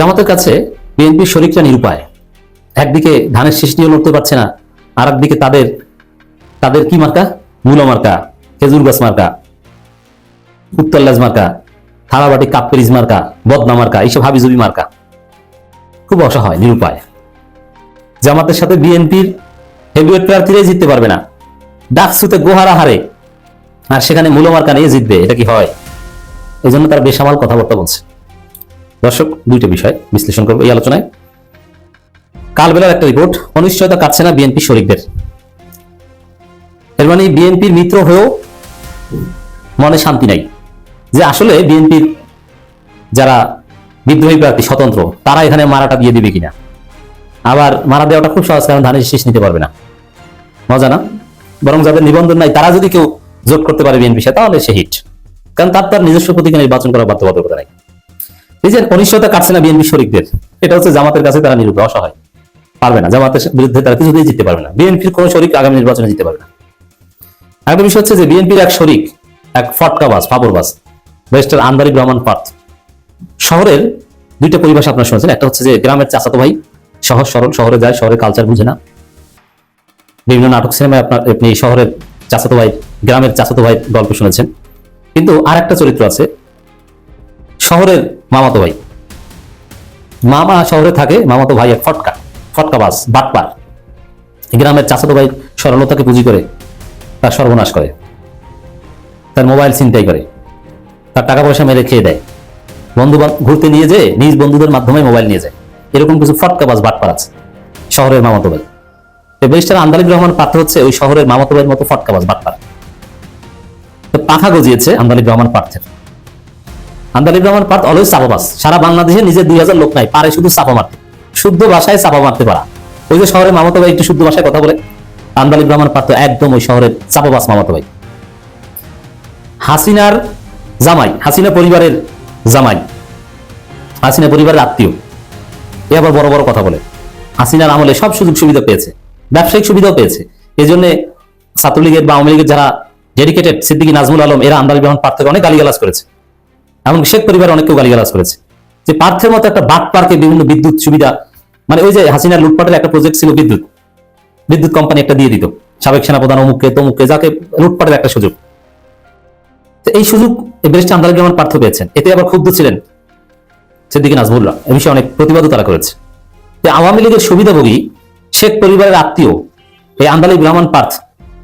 জামাতের কাছে বিএনপির শরিকরা নিরুপায়। একদিকে ধানের শীষ নিয়ে লড়তে পারছে না আর একদিকে তাদের তাদের কি মার্কা? মূল মার্কা, খেজুর গাছ মার্কা উত্তরলাজ মার্কা, থালাবাটি কাপ্পেরিজ মার্কা, বদনা মার্কা, এইসব হাবিজুবি মার্কা। খুব অসহায়, নিরুপায়। জামাতের সাথে বিএনপির হেভিওয়েট প্রার্থীরাই জিততে পারবে না। ডাকসুতে গোহারা হারে আর সেখানে মূল মার্কা নিয়ে জিতবে, এটা কি হয়? এই জন্য তারা বেসামাল কথাবার্তা বলছে। দর্শক, দুইটা বিষয় বিশ্লেষণ করব এই আলোচনায়। কালবেলার একটা রিপোর্ট অনিশ্চয়তা কাটছে না বিএনপি শরিকদের। এর মানে বিএনপির মিত্র হয়েও মনে শান্তি নাই। যে আসলে বিএনপির যারা বিদ্রোহী প্রার্থী, স্বতন্ত্র, তারা এখানে মারাটা দিয়ে দিবে কিনা? আবার মারা দেওয়াটা খুব সহজ, কারণ ধানের শেষ নিতে পারবে না। মজা না? বরং যাদের নিবন্ধন নাই, তারা যদি কেউ জোট করতে পারে বিএনপি সাথে তাহলে সে হিট। কারণ তার তার নিজস্ব প্রতীকে নির্বাচন করার বাধ্যবাধকতা নাই। এই যে অনিশ্চয়তা কাটছে না বিএনপি শরিকদের, এটা হচ্ছে জামাতের কাছে তারা নিরূপ অসহায়। পারবে না, জামাতের বিরুদ্ধে তারা কিছুতেই জিততে পারবে না। বিএনপির কোন শরিক আগামী নির্বাচনে জিততে পারবে না। একটা বিষয় হচ্ছে যে বিএনপির এক শরিক, এক ফটকাবাজ, ফাবরবাজ, ব্যারিস্টার আন্দারি রহমান পার্থ, শহরের দুইটা পরিভাষা আপনারা শুনেছেন। একটা হচ্ছে যে গ্রামের চাচাতো ভাই সহজ সরল, শহরে যায় শহরের কালচার বুঝে না। বিভিন্ন নাটক, সিনেমায় আপনার আপনি শহরের চাচাতো ভাই, গ্রামের চাচাতো ভাই গল্প শুনেছেন। কিন্তু আর একটা চরিত্র আছে শহরের মামাতো ভাই। মামা শহরে থাকে মামাতো ভাই এক ফটকা ফটকাবাজ বাটপার। গ্রামের চাচাতো ভাই সরলতাকে পুঁজি করে তার সর্বনাশ করে, তার মোবাইল ছিনতাই করে, তার টাকা পয়সা মেরে খেয়ে দেয়। বন্ধু বান- ঘুরতে নিয়ে যেয়ে নিজ বন্ধুদের মাধ্যমে মোবাইল নিয়ে যায়। এরকম কিছু ফটকাবাজ বাটপার আছে শহরের মামাতো ভাই। ব্যারিস্টার আন্দালিব রহমান পাত্র হচ্ছে ওই শহরের মামাতো ভাইয়ের মতো ফটকাবাজ বাটপার। তো পাখা গজিয়েছে আন্দালিব রহমান পার্থের আন্দালিব রহমান পার্থ অলওয়েজ চাপা চাপাবাস সারা বাংলাদেশে নিজের দুই হাজার লোক নাই, পারে শুধু চাপা মারতে। শুদ্ধ ভাষায় চাপা মারতে পারা। ওই যে শহরের মামাতো ভাই একটু শুদ্ধ ভাষায় কথা বলে আন্দালিব রহমান পার্থ একদম ওই শহরের চাপা চাপাবাস মামাতো ভাই। হাসিনার জামাই, হাসিনা পরিবারের জামাই, হাসিনা পরিবারের আত্মীয়, এ আবার বড় বড় কথা বলে। হাসিনার আমলে সব সুযোগ সুবিধা পেয়েছে, ব্যবসায়িক সুবিধাও পেয়েছে। এই জন্য ছাত্রলীগের বা আওয়ামী লীগের যারা ডেডিকেটেড সিদ্দিকী নাজমুল আলম, এরা আন্দালিব রহমান পার্থকে অনেক গালিগালাজ করেছে। এমন শেখ পরিবার অনেকেও গালিগালাজ করেছে। যে পার্থের মতো একটা বাট পার্কে বিভিন্ন বিদ্যুৎ সুবিধা মানে ওই যে হাসিনার লুটপাটের একটা প্রজেক্ট ছিল বিদ্যুৎ। বিদ্যুৎ কোম্পানি একটা দিয়ে দিত। সাবেক সেনাপ্রধান অমুককে, তমুককে, যাকে লুটপাটের একটা সুযোগ। এই সুযোগ ব্যারিস্টার রহমান পার্থ পেয়েছেন। এতে আবার ক্ষুব্ধ ছিলেন সিদ্দিকী নাজমুল্লাহ এ বিষয়ে অনেক প্রতিবাদও তারা করেছে। যে আওয়ামী লীগের সুবিধাভোগী শেখ পরিবারের আত্মীয়, এই আন্দালিব রহমান পার্থ,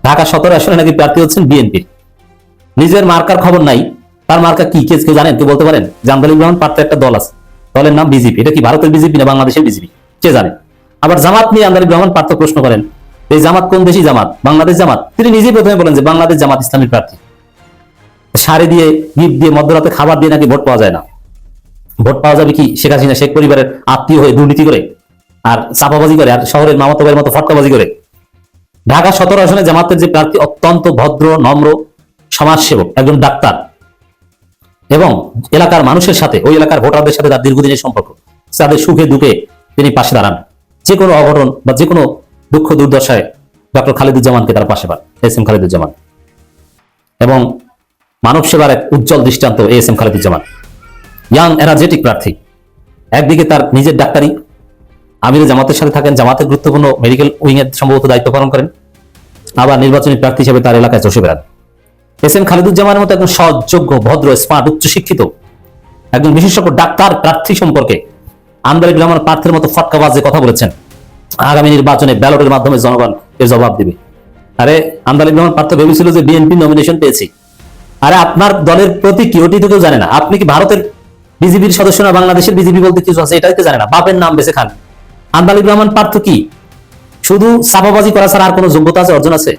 ঢাকা সতেরো আসনে নাকি প্রার্থী হচ্ছেন বিএনপির। নিজের মার্কার খবর নাই। তার মার্কা কি, কে কেউ জানেন? কেউ বলতে পারেন? আন্দালিব রহমান পার্থ একটা দল আছে। দলের নাম বিজেপি। এটা কি ভারতের বিজেপি না বাংলাদেশের বিজেপি? কে জানে? আবার জামাত নিয়ে আন্দালিব রহমান পার্থ প্রশ্ন করেন, এই জামাত কোন দেশি জামাত? বাংলাদেশ জামাত। তিনি নিজেই প্রথমে বলেন যে, বাংলাদেশ জামাত ইসলামী প্রার্থী। শাড়ি দিয়ে গিফট দিয়ে, মধ্যরাতে খাবার দিয়ে নাকি ভোট পাওয়া যায় না। ভোট পাওয়া যাবে কি? শেখ হাসিনা, শেখ পরিবারের আত্মীয় হয়ে দুর্নীতি করে আর চাপাবাজি করে আর শহরের মামাতো ভাইয়ের মতো ফটকাবাজি করে। ঢাকা সতেরো আসনে জামাতের যে প্রার্থী অত্যন্ত ভদ্র, নম্র, সমাজসেবক, একজন ডাক্তার। এবং এলাকার মানুষের সাথে, ওই এলাকার ভোটারদের সাথে তার দীর্ঘদিনের সম্পর্ক। তাদের সুখে দুঃখে তিনি পাশে দাঁড়ান। যে কোনো অঘটন বা যে কোনো দুঃখ দুর্দশায় ডক্টর খালিদুজ্জামানকে তার পাশে পান, এস এম খালিদুজ্জামান। এবং মানব সেবার এক উজ্জ্বল দৃষ্টান্ত S M Khaliduzzaman. Young, energetic প্রার্থী। একদিকে তার নিজের ডাক্তারি, আমির জামাতের সাথে থাকেন, জামাতের গুরুত্বপূর্ণ মেডিকেল উইং এর সম্ভবত দায়িত্ব পালন করেন। আবার নির্বাচনী প্রার্থী হিসেবে তার এলাকায় চষে বেড়ান। এস এম খালিদুজ্জামানের মতো একজন সৎ যোগ্য ভদ্র স্মার্ট উচ্চ শিক্ষিত একজন বিশেষজ্ঞ ডাক্তার, প্রার্থী সম্পর্কে আন্দারিক গ্রামের পার্থের মতো ফটকাবাজে কথা বলেছেন। আগামী নির্বাচনে ব্যালটের মাধ্যমে জনগণ এর জবাব দিবে। আরে আন্দালিক গ্রামের পার্থ ভেবেছিল যে বিএনপি নমিনেশন পেয়েছি। আরে, আপনার দলের প্রতি কি ওটি তো কেউ জানে না? আপনি কি ভারতের বিজেপির সদস্য না, বাংলাদেশের বিজেপি বলতে কিছু আছে? এটাই তো জানে না। বাপের নাম বেছে খান। আন্দালিক রহমান পার্থ কি? শুধু সাপাবাজি করা ছাড়া আর কোনো যোগ্যতা আছে, অর্জন আছে?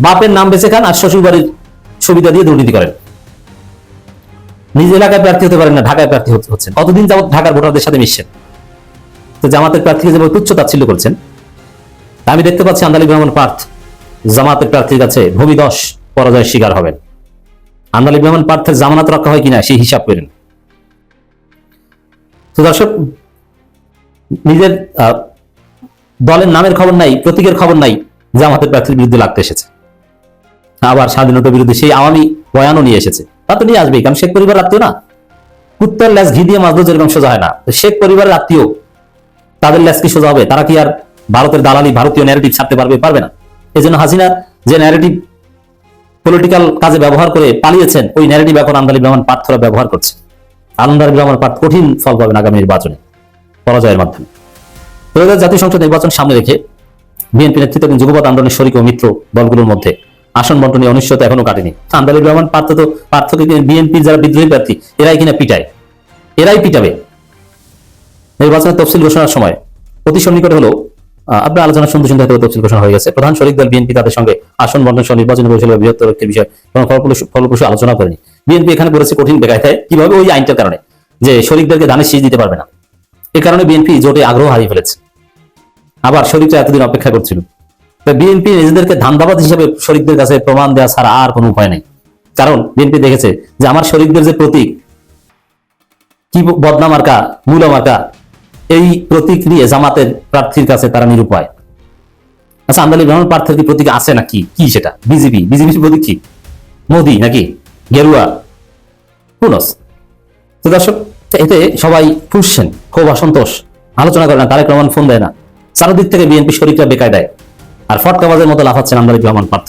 বাপের নাম বেছে খান আর শ্বশুর বাড়ির সুবিধা দিয়ে দুর্নীতি করেন। নিজ এলাকায় প্রার্থী হতে পারেন না, ঢাকায় প্রার্থী হতে- হচ্ছেন। কতদিন যাবত ঢাকার ভোটারদের সাথে মিশছেন? তো জামাতের প্রার্থীকে যেভাবে তুচ্ছ তাচ্ছিল্য করছেন আমি দেখতে পাচ্ছি আন্দালিক রহমান পার্থ, জামাতের প্রার্থীর কাছে ভূমিদশ পরাজয়ের শিকার হবেন। আন্দালিক রহমান পার্থের জামানত রক্ষা হয় কিনা সেই হিসাব করেন। তো দর্শক, নিজের দলের নামের খবর নাই, প্রতীকের খবর নাই জামাতের প্রার্থীর বিরুদ্ধে লাগতে এসেছে। আবার স্বাধীনতার বিরুদ্ধে সেই আওয়ামী বয়ানও নিয়ে এসেছে। তা তো নিয়ে আসবেই, কারণ শেখ পরিবার রাখতো না। কুত্তার ল্যাস ঘি দিয়ে মাছ যেরকম সোজা হয় না। শেখ পরিবারের আত্মীয়, তাদের ল্যাস কি সোজা হবে? তারা কি আর ভারতের দালালি, ভারতীয় ন্যারেটিভ ছাড়তে পারবে পারবে না? এই জন্য হাসিনা যে ন্যারেটিভ পলিটিক্যাল কাজে ব্যবহার করে পালিয়েছেন, ওই ন্যারেটিভ এখন আন্দালি ব্রাহ্মণ পার্থরা ব্যবহার করছে। আনন্দারি ব্রাহ্মণ পার্থ কঠিন ফল পাবেন আগামী নির্বাচনে, পরাজয়ের মাধ্যমে। দু হাজার জাতীয় সংসদ নির্বাচন সামনে রেখে বিএনপি নেতৃত্ব এবং যুগপৎ আন্দোলনের শরিক ও মিত্র দলগুলোর মধ্যে আসন বন্টনের অনিশ্চয়তা এখনও কাটেনি। আন্দালি ব্রাহ্মণ পার্থ তো পার্থকে বিএনপির যারা বিদ্রোহী প্রার্থী, এরাই কিনা পিটায়? এরাই পিটাবে? নির্বাচনের তফসিল ঘোষণার সময়। অতি সন্নিকটে হলো আপনার আলোচনা শুনতে শুনতে তফসিল ঘোষণা হয়ে গেছে। প্রধান শরিক দল বিএনপি তাদের সঙ্গে আসন বন্টন সহ নির্বাচনী পরিচালনা বৃহত্তর একটি বিষয় কোনো ফলপ্রসূ আলোচনা করেনি। বিএনপি এখানে করেছে কঠিন বেকায়দায়, কীভাবে ওই আইনটার কারণে? যে শরিকদেরকে দানের শীষ দিতে পারবে না। এ কারণে বিএনপি জোটে আগ্রহ হারিয়ে ফেলেছে। আবার শরিকরা এতদিন অপেক্ষা করছিল। বিএনপি নিজেদেরকে ধান্দাবাদ হিসেবে শরিকদের কাছে প্রমাণ দেওয়া ছাড়া আর কোনো উপায় নেই। কারণ বিএনপি দেখেছে যে আমার শরিকদের যে প্রতীক, কি বদনা মার্কা, মূলা মার্কা, এই প্রতীক নিয়ে জামাতের প্রার্থীর কাছে তারা নিরুপায়। আচ্ছা আন্দালি ব্রাহ্মণ প্রার্থীর কি প্রতীক আছে নাকি? কি সেটা? বিজেপি। বিজেপির প্রতীক কি? মোদি নাকি? গেরুয়া? হুনস তো দর্শক, এতে সবাই ফুসছেন খুব অসন্তোষ। আলোচনা করে না, তারেক রহমান ফোন দেয় না। চারদিক থেকে বিএনপি শরীরটা বেকায় দেয় আর ফটকাবাজের মতো লাফাচ্ছেন আমরা রহমান পার্থ।